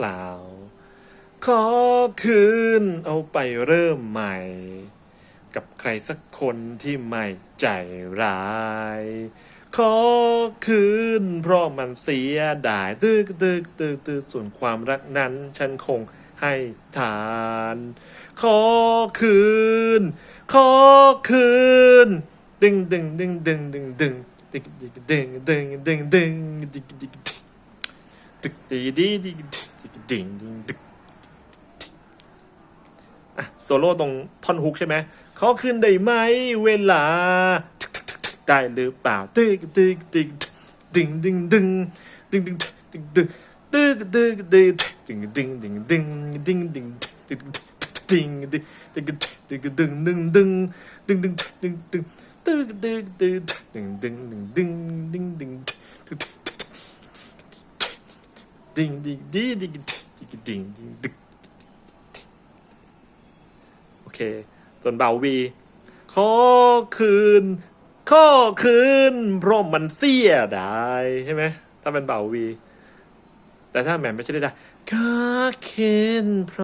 ปล่า ขอคืนเอาไปเริ่มใหม่ กับใครสักคนที่ไม่ใจร้ายขอคืนเพราะมันเสียดายตึกตึกตึกตึกส่วนความรักนั้น ฉันคงให้ทาน ขอคืน ขอคืน ดึงดึงดึงดึงดึงดึงดึงดึงดึงดึงดึงดึงดึงดึงดึกดีดีดีดึกดึง ดึงดึกอะโซโล่ตรงท่อนฮุกใช่ไหมเขอคืนได้ไหมเวลา ได้หรือเปล่าตึกตึกตึกดึงดึงดึงดึงดึงดึงดึงตึกตึกตึกดึงดึงดึงดึงดึงดึงดึงดึงดึงดึงดึงดึงดึงดึงดึงดึงดึงดึงตึกตึกตึกดึงดึงดึงดึงดึงดึงดึง ดึงดึงดึงดึงดึงดึงดึงโอเค ส่วนเบาวีขอคืนขอคืนเพราะมันเสียดายใช่ไหมถ้าเป็นเบาวี แต่ถ้าแหม่มไม่ใช่ได้ได้ขอคืนเพราะ